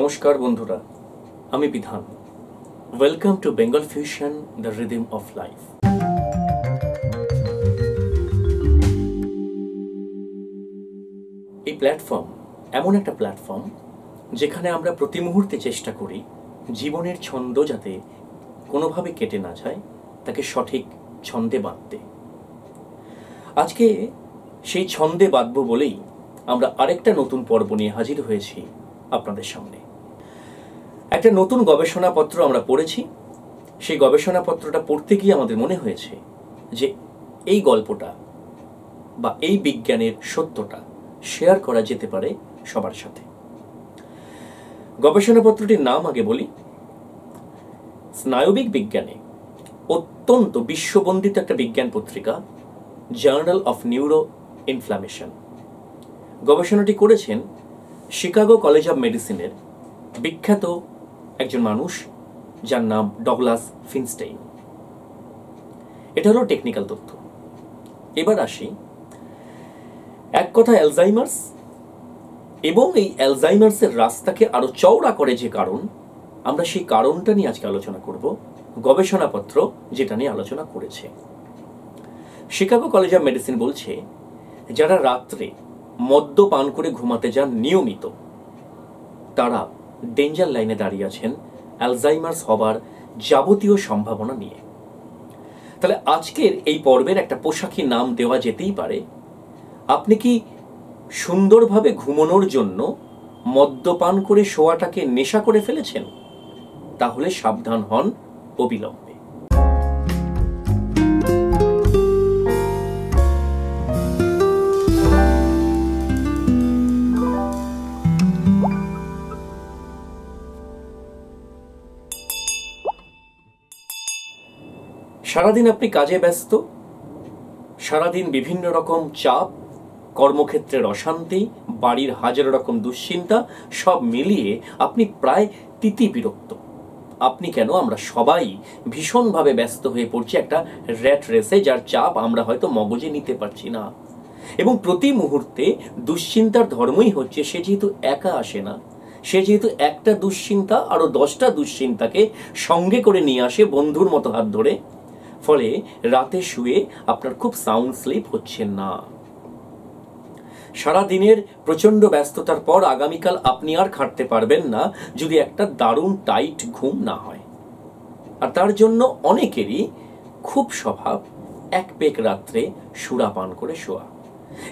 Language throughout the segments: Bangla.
নমস্কার বন্ধুরা, আমি Bidhan. Welcome to Bengal fusion the rhythm of life এই প্ল্যাটফর্ম এমন একটা প্ল্যাটফর্ম যেখানে আমরা প্রতি মুহূর্তে চেষ্টা করি জীবনের ছন্দ যাতে কোনোভাবে কেটে না যায়, তাকে সঠিক ছন্দে বাঁধতে। আজকে সেই ছন্দে বাঁধব বলেই আমরা আরেকটা নতুন পর্ব নিয়ে হাজির হয়েছি আপনাদের সামনে। একটা নতুন গবেষণাপত্র আমরা পড়েছি। সেই গবেষণাপত্রটা পড়তে গিয়ে আমাদের মনে হয়েছে যে এই গল্পটা বা এই বিজ্ঞানের সত্যটা শেয়ার করা যেতে পারে সবার সাথে। গবেষণাপত্রটির নাম আগে বলি। স্নায়বিক বিজ্ঞানে অত্যন্ত বিশ্ববন্দিত একটা বিজ্ঞান পত্রিকা জার্নাল অফ নিউরো ইনফ্লামেশন গবেষণাটি করেছেন শিকাগো কলেজ অফ মেডিসিনের বিখ্যাত একজন মানুষ যার নাম ডগলাস ফিনস্টেইন। এটা হলো টেকনিক্যাল তথ্য। এবার আসি এক কথা অ্যালজাইমার্স এবং এই অ্যালজাইমার্সের রাস্তাকে আরও চওড়া করে যে কারণ, আমরা সেই কারণটা নিয়ে আজকে আলোচনা করব, গবেষণাপত্র যেটা নিয়ে আলোচনা করেছে। শিকাগো কলেজ অফ মেডিসিন বলছে, যারা রাত্রে মদ্য পান করে ঘুমাতে যান নিয়মিত, তারা ডেঞ্জার লাইনে দাঁড়িয়ে আছেন অ্যালজাইমার্স হবার যাবতীয় সম্ভাবনা নিয়ে। তাহলে আজকের এই পর্বের একটা পোশাকি নাম দেওয়া যেতেই পারে। আপনি কি সুন্দরভাবে ঘুমানোর জন্য মদ্যপান করে শোয়াটাকে নেশা করে ফেলেছেন? তাহলে সাবধান হন, অবিলম্বে। সারাদিন আপনি কাজে ব্যস্ত, সারাদিন বিভিন্ন রকম চাপ, কর্মক্ষেত্রের অশান্তি, বাড়ির হাজারো রকম দুশ্চিন্তা, সব মিলিয়ে আপনি প্রায় তিতি বিরক্ত। আপনি কেন? আমরা সবাই ভীষণভাবে ব্যস্ত হয়ে পড়ছি একটা র্যাট রেসে, যার চাপ আমরা হয়তো মগজে নিতে পারছি না। এবং প্রতি মুহূর্তে দুশ্চিন্তার ধর্মই হচ্ছে, সে যেহেতু একা আসে না, সে যেহেতু একটা দুশ্চিন্তা আরও দশটা দুশ্চিন্তাকে সঙ্গে করে নিয়ে আসে বন্ধুর মতো হাত ধরে ফলে রাতে শুয়ে আপনার খুব সাউন্ড স্লিপ হচ্ছে না। সারা দিনের প্রচণ্ড ব্যস্ততার পর আগামীকাল আপনি আর খাটতে পারবেন না যদি একটা দারুণ টাইট ঘুম না হয়। আর তার জন্য অনেকেরই খুব স্বভাব, এক পেক রাত্রে সুরা পান করে শোয়া।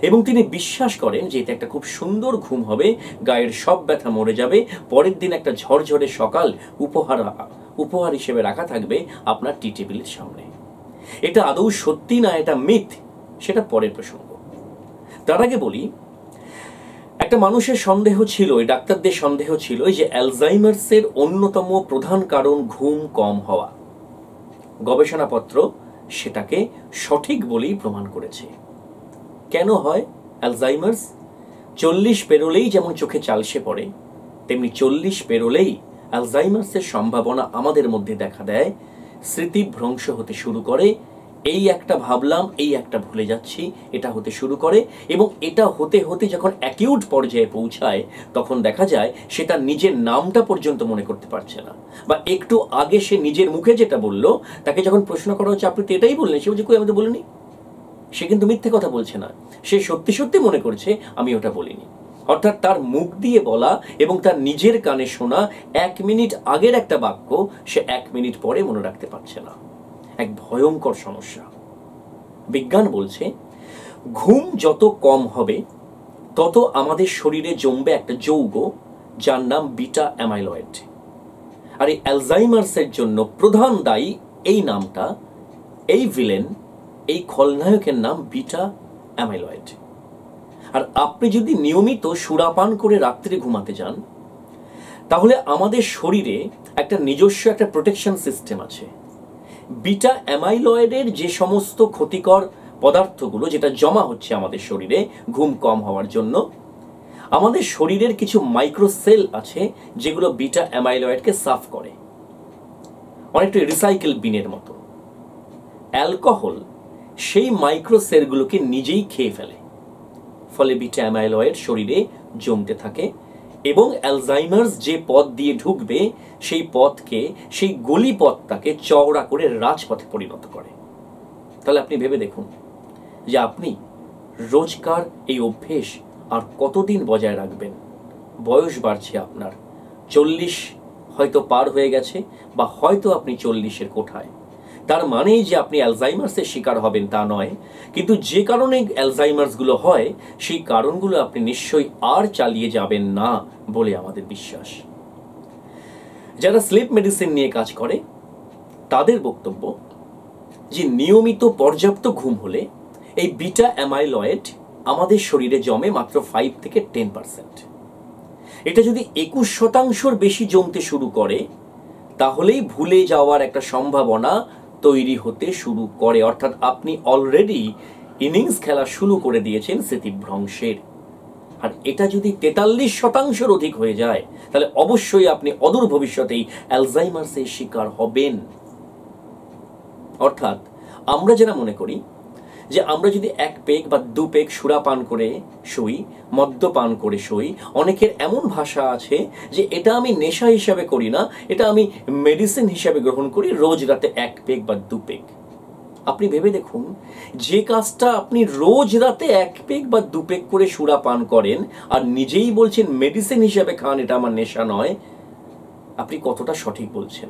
এবং তিনি বিশ্বাস করেন যে এটা একটা খুব সুন্দর ঘুম হবে, গায়ের সব ব্যথা মরে যাবে, পরের দিন একটা ঝরঝরে সকাল উপহার উপহার হিসেবে রাখা থাকবে আপনার টি টেবিলের সামনে। এটা আদৌ সত্যি না এটা মিথ? সেটা পরের প্রসঙ্গ। তার আগে বলি, একটা মানুষের সন্দেহ ছিল ডাক্তারদের সন্দেহ ছিল যে অ্যালজাইমার্সের অন্যতম প্রধান কারণ ঘুম কম হওয়া। গবেষণাপত্র সেটাকে সঠিক বলেই প্রমাণ করেছে। কেন হয় অ্যালজাইমার্স? চল্লিশ পেরোলেই যেমন চোখে চালসে পড়ে, তেমনি চল্লিশ পেরোলেই অ্যালজাইমার্সের সম্ভাবনা আমাদের মধ্যে দেখা দেয় স্মৃতিভ্রংশ হতে শুরু করে, এই একটা ভাবলাম, এই একটা ভুলে যাচ্ছি, এটা হতে শুরু করে এবং এটা হতে হতে যখন অ্যাকিউট পর্যায়ে পৌঁছায়, তখন দেখা যায় সে তার নিজের নামটা পর্যন্ত মনে করতে পারছে না। বা একটু আগে সে নিজের মুখে যেটা বলল, তাকে যখন প্রশ্ন করা হচ্ছে, আপনি তো এটাই বললেন, সে বলছে, কই আমাদের বলিনি? সে কিন্তু মিথ্যে কথা বলছে না। সে সত্যি সত্যি মনে করছে, আমি ওটা বলিনি। অর্থাৎ তার মুখ দিয়ে বলা এবং তার নিজের কানে শোনা এক মিনিট আগের একটা বাক্য সে এক মিনিট পরে মনে রাখতে পারছে না। এক ভয়ঙ্কর সমস্যা। বিজ্ঞান বলছে, ঘুম যত কম হবে, তত আমাদের শরীরে জমবে একটা যৌগ যার নাম বিটা অ্যামাইলয়েড। আর এই অ্যালজাইমার্সের জন্য প্রধান দায়ী এই নামটা, এই ভিলেন, এই খলনায়কের নাম বিটা অ্যামাইলয়েড। আর আপনি যদি নিয়মিত সুরাপান করে রাত্রে ঘুমাতে যান, তাহলে আমাদের শরীরে একটা নিজস্ব একটা প্রোটেকশন সিস্টেম আছে। বিটা অ্যামাইলয়েডের যে সমস্ত ক্ষতিকর পদার্থগুলো যেটা জমা হচ্ছে আমাদের শরীরে ঘুম কম হওয়ার জন্য, আমাদের শরীরের কিছু মাইক্রোসেল আছে যেগুলো বিটা অ্যামাইলয়েডকে সাফ করে। অনেকটা রিসাইকেল বিনের মতো। অ্যালকোহল সেই মাইক্রোসেলগুলোকে নিজেই খেয়ে ফেলে। ফলে বিটা অ্যামাইলয়েড শরীরে জমতে থাকে এবং অ্যালজাইমার্স যে পথ দিয়ে ঢুকবে, সেই পথকে, সেই গলি পথটাকে চওড়া করে রাজপথে পরিণত করে। তাহলে আপনি ভেবে দেখুন যে আপনি রোজকার এই অভ্যেস আর কতদিন বজায় রাখবেন? বয়স বাড়ছে আপনার। চল্লিশ হয়তো পার হয়ে গেছে বা হয়তো আপনি চল্লিশের কোঠায়। তার মানেই যে আপনি অ্যালজাইমার্সের শিকার হবেন তা নয়, কিন্তু যে কারণে অ্যালজাইমার্সগুলো হয়, সেই কারণগুলো আপনি নিশ্চয়ই আর চালিয়ে যাবেন না বলে আমাদের বিশ্বাস। যারা স্লিপ মেডিসিন নিয়ে কাজ করে, তাদের বক্তব্য যে নিয়মিত পর্যাপ্ত ঘুম হলে এই বিটা অ্যামাইলয়েড আমাদের শরীরে জমে মাত্র ফাইভ থেকে টেন পার্সেন্ট এটা যদি একুশ শতাংশর বেশি জমতে শুরু করে, তাহলেই ভুলে যাওয়ার একটা সম্ভাবনা তৈরি হতে শুরু করে। অর্থাৎ আপনি অলরেডি ইনিংস খেলা শুরু করে দিয়েছেন স্মৃতিভ্রংশের আর এটা যদি তেতাল্লিশ শতাংশের অধিক হয়ে যায়, তাহলে অবশ্যই আপনি অদূর ভবিষ্যতেই অ্যালজাইমার্সের শিকার হবেন। অর্থাৎ আমরা যারা মনে করি যে আমরা যদি এক পেক বা দু পেক সুরা পান করে শুই মদ্যপান করে শুই, অনেকের এমন ভাষা আছে যে এটা আমি নেশা হিসাবে করি না, এটা আমি মেডিসিন হিসাবে গ্রহণ করি রোজ রাতে এক পেক বা দু পেক আপনি ভেবে দেখুন, যে কাজটা আপনি রোজ রাতে এক পেক বা দু পেক করে সুরা পান করেন আর নিজেই বলছেন মেডিসিন হিসাবে খান, এটা আমার নেশা নয়, আপনি কতটা সঠিক বলছেন?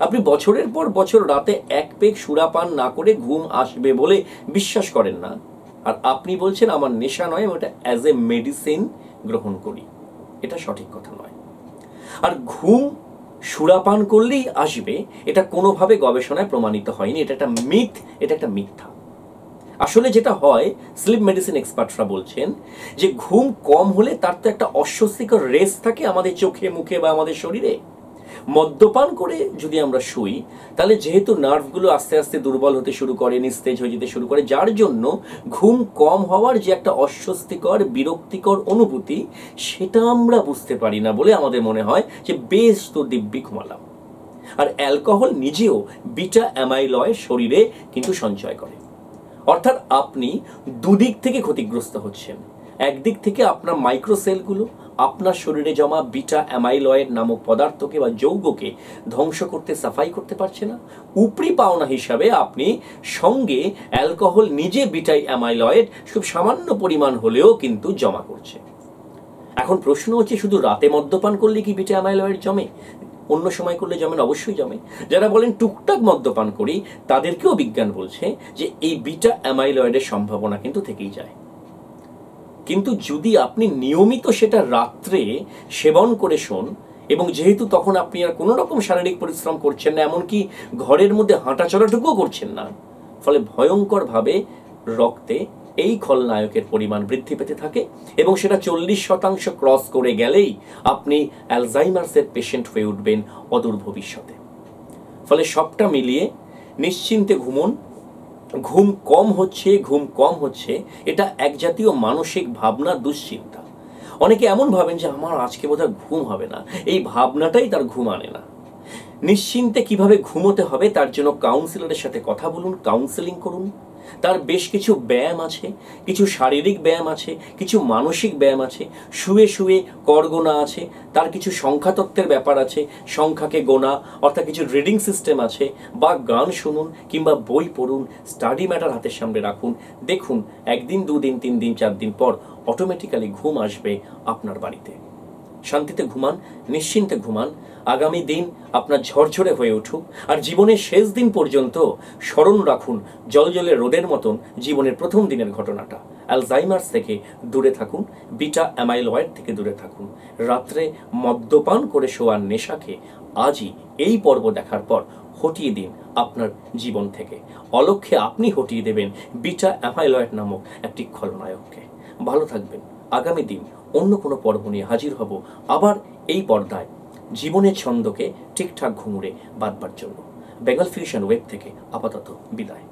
আপনি বছরের পর বছর রাতে এক পেক সুরাপান না করে ঘুম আসবে বলে বিশ্বাস করেন না। আর আপনি বলছেন, আমার নেশা নয়, আমি ওটা অ্যাজ এ মেডিসিন গ্রহণ করি। এটা সঠিক কথা নয়। আর ঘুম সুরাপান করলেই আসবে, এটা কোনোভাবে গবেষণায় প্রমাণিত হয়নি। এটা একটা মিথ, এটা একটা মিথ্যা। আসলে যেটা হয় স্লিপ মেডিসিন এক্সপার্টরা বলছেন যে, ঘুম কম হলে তার তো একটা অস্বস্তিকর রেস থাকে আমাদের চোখে, মুখে বা আমাদের শরীরে। মদ্যপান করে যদি আমরা শুই, তাহলে যেহেতু নার্ভগুলো আস্তে আস্তে দুর্বল হতে শুরু করে, নিস্তেজ হয়ে যেতে শুরু করে, যার জন্য ঘুম কম হওয়ার যে একটা অস্বস্তিকর, বিরক্তিকর অনুভূতি, সেটা আমরা বুঝতে পারি না বলে আমাদের মনে হয় যে বেশ তো দিব্যি ঘুমালাম আর অ্যালকোহল নিজেও বিটা অ্যামাইলয় শরীরে কিন্তু সঞ্চয় করে। অর্থাৎ আপনি দুদিক থেকে ক্ষতিগ্রস্ত হচ্ছেন। একদিক থেকে আপনার মাইক্রোসেলগুলো আপনার শরীরে জমা বিটা অ্যামাইলয়েড নামক পদার্থকে বা যৌগকে ধ্বংস করতে, সাফাই করতে পারছে না। উপরি পাওনা হিসাবে আপনি সঙ্গে অ্যালকোহল নিজে বিটাই অ্যামাইলয়েড খুব সামান্য পরিমাণ হলেও কিন্তু জমা করছে। এখন প্রশ্ন হচ্ছে, শুধু রাতে মদ্যপান করলে কি বিটা অ্যামাইলয়েড জমে? অন্য সময় করলে জমেন অবশ্যই জমে। যারা বলেন টুকটাক মদ্যপান করি, তাদেরকেও বিজ্ঞান বলছে যে এই বিটা অ্যামাইলয়েডের সম্ভাবনা কিন্তু থেকেই যায়। কিন্তু যদি আপনি নিয়মিত সেটা রাত্রে সেবন করে শোন, এবং যেহেতু তখন আপনি আর কোনো রকম শারীরিক পরিশ্রম করছেন না, এমনকি ঘরের মধ্যে হাঁটাচলাটুকুও করছেন না, ফলে ভয়ঙ্করভাবে রক্তে এই খলনায়কের পরিমাণ বৃদ্ধি পেতে থাকে, এবং সেটা চল্লিশ শতাংশ ক্রস করে গেলেই আপনি অ্যালজাইমার্সের পেশেন্ট হয়ে উঠবেন অদূর ভবিষ্যতে। ফলে সবটা মিলিয়ে নিশ্চিন্তে ঘুমন ঘুম কম হচ্ছে, ঘুম কম হচ্ছে, এটা এক জাতীয় মানসিক ভাবনা দুশ্চিন্তা। অনেকে এমন ভাবেন যে, আমার আজকে বোধহয় ঘুম হবে না। এই ভাবনাটাই তার ঘুম আনে না। নিশ্চিন্তে কীভাবে ঘুমোতে হবে, তার জন্য কাউন্সিলরের সাথে কথা বলুন কাউন্সেলিং করুন। তার বেশ কিছু ব্যায়াম আছে, কিছু শারীরিক ব্যায়াম আছে, কিছু মানসিক ব্যায়াম আছে, শুয়ে শুয়ে কর গোনা আছে, তার কিছু সংখ্যাতত্ত্বের ব্যাপার আছে, সংখ্যাকে গোনা, অর্থাৎ কিছু রিডিং সিস্টেম আছে, বা গান শুনুন কিংবা বই পড়ুন স্টাডি ম্যাটার হাতের সামনে রাখুন, দেখুন, একদিন, দুদিন, তিন দিন, চার দিন পর অটোমেটিক্যালি ঘুম আসবে আপনার বাড়িতে। শান্তিতে ঘুমান, নিশ্চিন্তে ঘুমান। আগামী দিন আপনার ঝরঝরে হয়ে উঠুক। আর জীবনের শেষ দিন পর্যন্ত স্মরণ রাখুন জলজলে রোদের মতন জীবনের প্রথম দিনের ঘটনাটা। অ্যালজাইমার্স থেকে দূরে থাকুন, বিটা অ্যামাইলয়েড থেকে দূরে থাকুন। রাত্রে মদ্যপান করে শোয়ার নেশাকে আজই এই পর্ব দেখার পর হটিয়ে দিন আপনার জীবন থেকে। অলক্ষ্যে আপনি হটিয়ে দেবেন বিটা অ্যামাইলয়েড নামক একটি খলনায়ককে। ভালো থাকবেন। আগামী দিন অন্য কোনো পর্ব নিয়ে হাজির হব। আবার এই পর্দায় জীবনের ছন্দকে ঠিকঠাক ঘুমুরে বাদবার জন্য। বেঙ্গল ফিউশন ওয়েব থেকে আপাতত বিদায়।